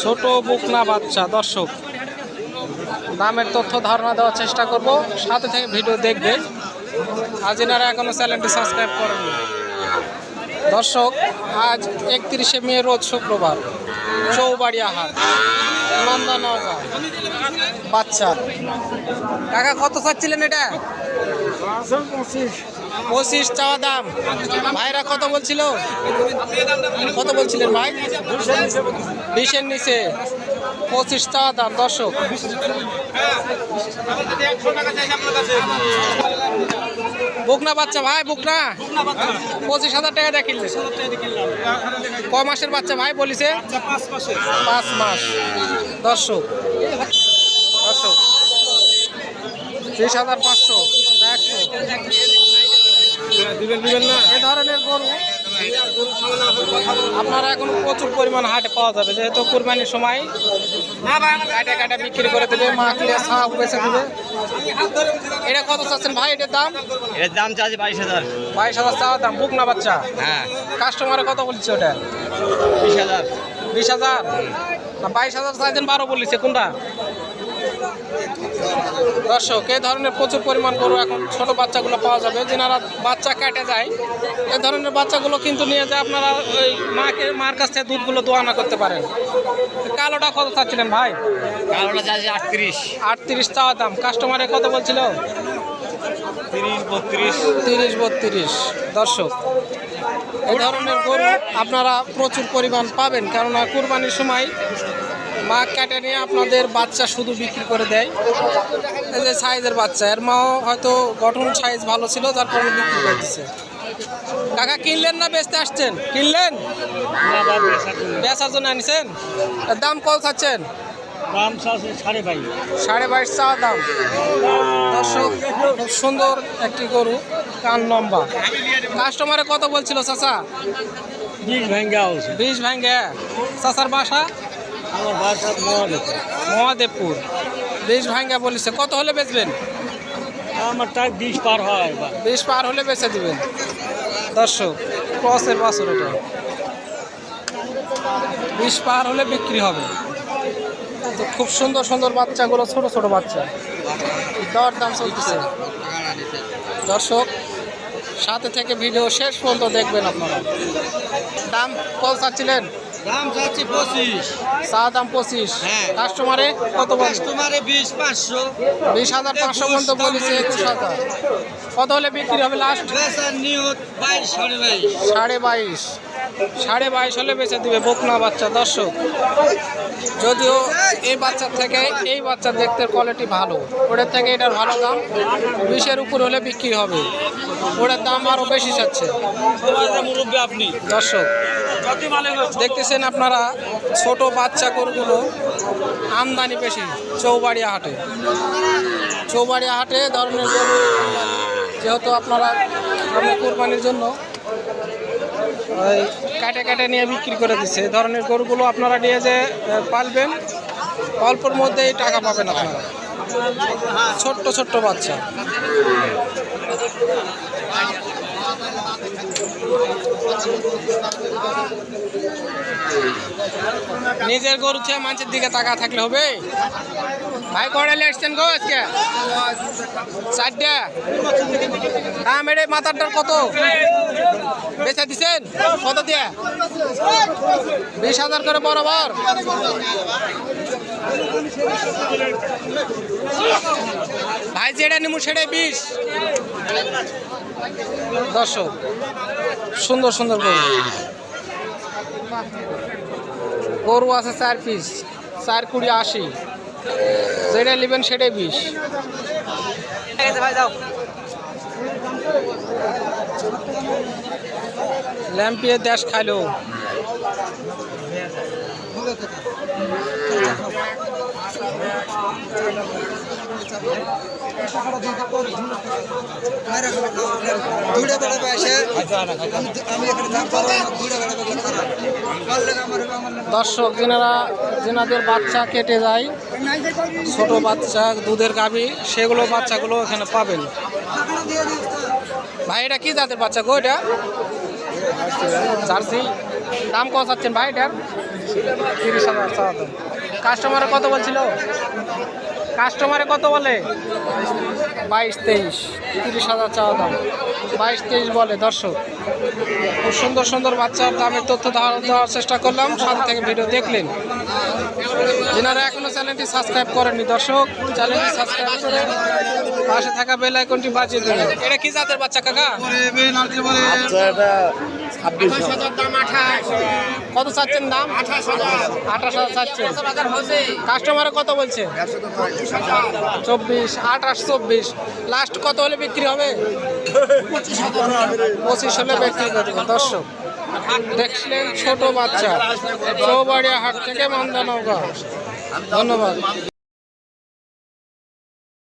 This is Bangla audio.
ছোট বুকনা বাচ্চা দর্শক। দামের তথ্য ধারণা দেওয়ার চেষ্টা করব। সাথে থেকে ভিডিও দেখবে। আজ এনারা এখনও চ্যানেলটি সাবস্ক্রাইব করেননি দর্শক আজ একত্রিশে মে রোজ শুক্রবার। চৌবাড়িয়া হাট নন্দনগর। বাচ্চা। কাকা কত চাচ্ছিলেন এটা? পঁচিশ। চাওয়া দাম। ভাইরা কত বলছিল? কত বলছিলেন ভাই? বিশের নিচে। পঁচিশ চাওয়া দাম, দর্শক। বুকনা বাচ্চা ভাই, বুকনা। পঁচিশ হাজার টাকা দিয়ে ক মাসের বাচ্চা ভাই বলিছে? পাঁচ মাস। দর্শক। দর্শক। ত্রিশ হাজার পাঁচশো, একশো। এ ধরনের গরু আপনারা এখন প্রচুর পরিমাণ হাটে পাওয়া যাবে। যেহেতু কুরবানির সময় কাটা কাটা বিক্রি করে দেবে মাখলে সাপ বেছে দেবে। এটা কত চাচ্ছেন ভাই এটার দাম? এর দাম চাচ্ছে বাইশ হাজার। বাইশ হাজার চাওয়া দাম বুক না বাচ্চা? হ্যাঁ। কাস্টমারে কত বলছে ওটা? বিশ হাজার। বিশ হাজার? বাইশ হাজার চাইছেন বারো বলিছে কোনটা? দর্শক এই ধরনের প্রচুর পরিমাণ গরু এখন ছোট বাচ্চাগুলো পাওয়া যাবে। যেনারা বাচ্চা কেটে যায় এই ধরনের বাচ্চাগুলো কিন্তু নিয়ে যায়। আপনারা ওই মাকে মার কাছ থেকে দুধগুলো দোয়ানা করতে পারেন। কালোটা কত চাচ্ছিলেন ভাই? কালোটা চাচ্ছে আটত্রিশ। আটত্রিশ চাওয়া দাম। কাস্টমারে কত বলছিল? তিরিশ বত্রিশ। তিরিশ বত্রিশ। দর্শক এই ধরনের গরু আপনারা প্রচুর পরিমাণ পাবেন। কেননা কুরবানির সময় মা কেটে নিয়ে আপনাদের বাচ্চা শুধু বিক্রি করে দেয়। এই যে সাইজের বাচ্চা এর মাও হয়তো গঠন সাইজ ভালো ছিল যার কারণে বিক্রি করে দিচ্ছে কাকা কিনলেন না বেচতে আসছেন? কিনলেন? বেচার জন্য। আনিছেন? দাম কত চাচ্ছেন? দাম সাড়ে বাইশ। সাড়ে বাইশ চাওয়া দাম। দর্শক খুব সুন্দর একটি গরু। কান লম্বা। কাস্টমারে কত বলছিল চাচা? বিশ ভেঙ্গা বিষ ভাঙ্গে। চাচার বাসা? আমার বাসা মহাদেব মহাদেবপুর। বিষ ভাঙ্গা বলেছে। কত হলে বেচবেন? আমার টাক বিশ পার হয় বা বিষ পার হলে বেচে দিবেন। দর্শক ক্রসের বাছর এটা। বিষ পার হলে বিক্রি হবে। তো খুব সুন্দর সুন্দর বাচ্চাগুলো ছোট ছোট বাচ্চা। দর দাম চলতেছে। দর্শক সাথে থেকে ভিডিও শেষ পর্যন্ত দেখবেন আপনারা। দাম কত চাচ্ছিলেন? দাম চাচ্ছি পঁচিশ। চা দাম পঁচিশ। হ্যাঁ। কাস্টমারে কত কাস্টমারে বিশ পাঁচশো। বিশ হাজার পাঁচশো পর্যন্ত বলেছে। একুশ হাজার কত হলে বিক্রি হবে লাস্ট বেচার নিয়ত বাইশ সাড়ে বাইশ। সাড়ে বাইশ। সাড়ে বাইশ হলে বেচে দিবে বকনা বাচ্চা, দর্শক। যদিও এই বাচ্চার থেকে এই বাচ্চার দেখতে কোয়ালিটি ভালো। ওটার থেকে এটার ভালো দাম বিশের উপর হলে বিক্রি হবে। ওটার দাম আরও বেশি যাচ্ছে আপনি দর্শক, দেখতেছেন আপনারা ছোট বাচ্চা গরুগুলো আমদানি বেশি চৌবাড়িয়া হাটে। চৌবাড়িয়া হাটে ধরনের যেহেতু আপনারা কোরবানির জন্য ওই কাটে কাটে নিয়ে বিক্রি করে দিচ্ছে এই ধরনের গরুগুলো আপনারা নিয়ে যে পালবেন, অল্পর মধ্যেই টাকা পাবেন আপনারা। ছোট্ট ছোট্ট বাচ্চা। নিজের গরু থেকে মানুষের দিকে তাকা থাকলে হবে? ভাই কড়াইলে আসছেন গো আজকে? চারটা? দাম এড়ে মাথারটার কত? বেচা দিছেন? কত দিয়ে? বিশ হাজার করে বরাবর। ভাই, যেটা নিমু সেটাই বিশ। দর্শক সুন্দর সুন্দর গরু। গরু আছে চার পিস চার কুড়ি আশি। যেটা নেবেন সেটাই যাও ল্যাম্পিয়ে দেশ খাইলো। দর্শক, যেনারা যেনাদের বাচ্চা কেটে যায়, ছোট বাচ্চা, দুধের গাভী, সেগুলো বাচ্চাগুলো এখানে পাবেন। ভাই, এটা কি জাতের বাচ্চা গো এটা? জার্সি। দাম কত চাচ্ছেন ভাই এটার? তিরিশ হাজার কাস্টমারে কত বলছিল? কাস্টমারে কত বলে? বাইশ তেইশ তিরিশ হাজার চাওয়া দাম। বাইশ তেইশ বলে দর্শক। খুব সুন্দর সুন্দর বাচ্চার দামের তথ্য ধারণ দেওয়ার চেষ্টা করলাম। সাথে থেকে ভিডিও দেখলেন। যেনারা এখনও চ্যানেলটি সাবস্ক্রাইব করেননি দর্শক। চ্যানেলটি সাবস্ক্রাইব করে পাশে থাকা বেল আইকনটি বাজিয়ে দেবেন। এটা কি জাতের বাচ্চা কাকা? কত চাচ্ছেন দাম? আঠাশ হাজার চাচ্ছেন। কাস্টমারে কত বলছে? চব্বিশ, আঠাশ, চব্বিশ। লাস্ট কত হলে বিক্রি হবে? পঁচিশ হলে বিক্রি করবে। দর্শক, দেখলেন ছোট বাচ্চা, চৌবাড়িয়া হাট থেকে মন্দা নৌকা ধন্যবাদ।